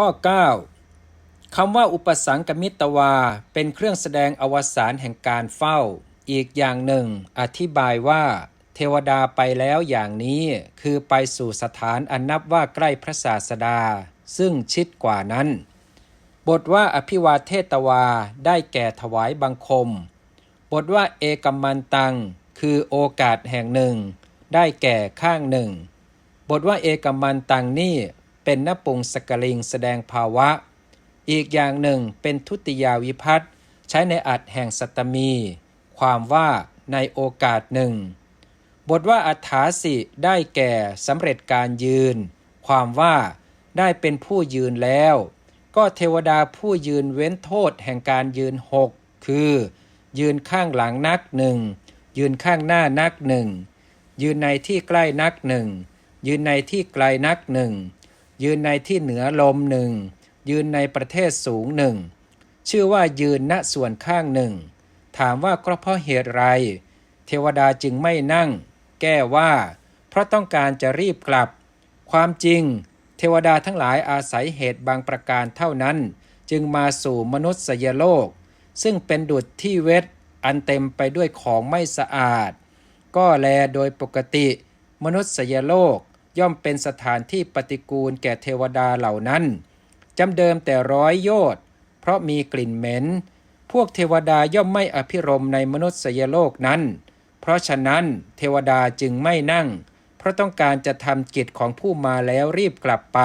ข้อ 9คำว่าอุปสังกมิตวา เป็นเครื่องแสดงอวสานแห่งการเฝ้า อีกอย่างหนึ่ง อธิบายว่า เทวดาไปแล้วอย่างนี้ คือไปสู่สถานอันนับว่าใกล้พระศาสดา ซึ่งชิดกว่านั้น บทว่าอภิวาเทตวาได้แก่ถวายบังคม บทว่าเอกัมมันตัง คือโอกาสแห่งหนึ่ง ได้แก่ข้างหนึ่ง บทว่าเอกัมมันตังนี่ เป็นนปุงสกลิงแสดงภาวะ อีกอย่างหนึ่งเป็นทุติยาวิพัตน์ใช้ในอัดแห่งสัตตมี ความว่าในโอกาสหนึ่ง บทว่าอัฏฐาสิได้แก่สำเร็จการยืน ความว่าได้เป็นผู้ยืนแล้ว ก็เทวดาผู้ยืนเว้นโทษแห่งการยืนหกคือ ยืนข้างหลังนักหนึ่งยืนข้างหน้านักหนึ่งยืนในที่ใกล้นักหนึ่งยืนในที่ไกลนักหนึ่ง ยืนในที่เหนือลมหนึ่ง ยืนในประเทศสูงหนึ่ง ชื่อว่ายืนณส่วนข้างหนึ่ง ถามว่าก็เพราะเหตุไร เทวดาจึงไม่นั่ง แก้ว่า เพราะต้องการจะรีบกลับ ความจริง เทวดาทั้งหลายอาศัยเหตุบางประการเท่านั้น จึงมาสู่มนุษยโลก ซึ่งเป็นดุจที่เวทอันเต็มไปด้วยของไม่สะอาด ก็แลโดยปกติ มนุษยโลก ย่อมเป็นสถานที่ปฏิกูลแก่เทวดาเหล่านั้นจำเดิมแต่ร้อยโยชน์เพราะมีกลิ่นเหม็น พวกเทวดาย่อมไม่อภิรมในมนุษยโลกนั้น เพราะฉะนั้นเทวดาจึงไม่นั่ง เพราะต้องการจะทำกิจของผู้มาแล้วรีบกลับไป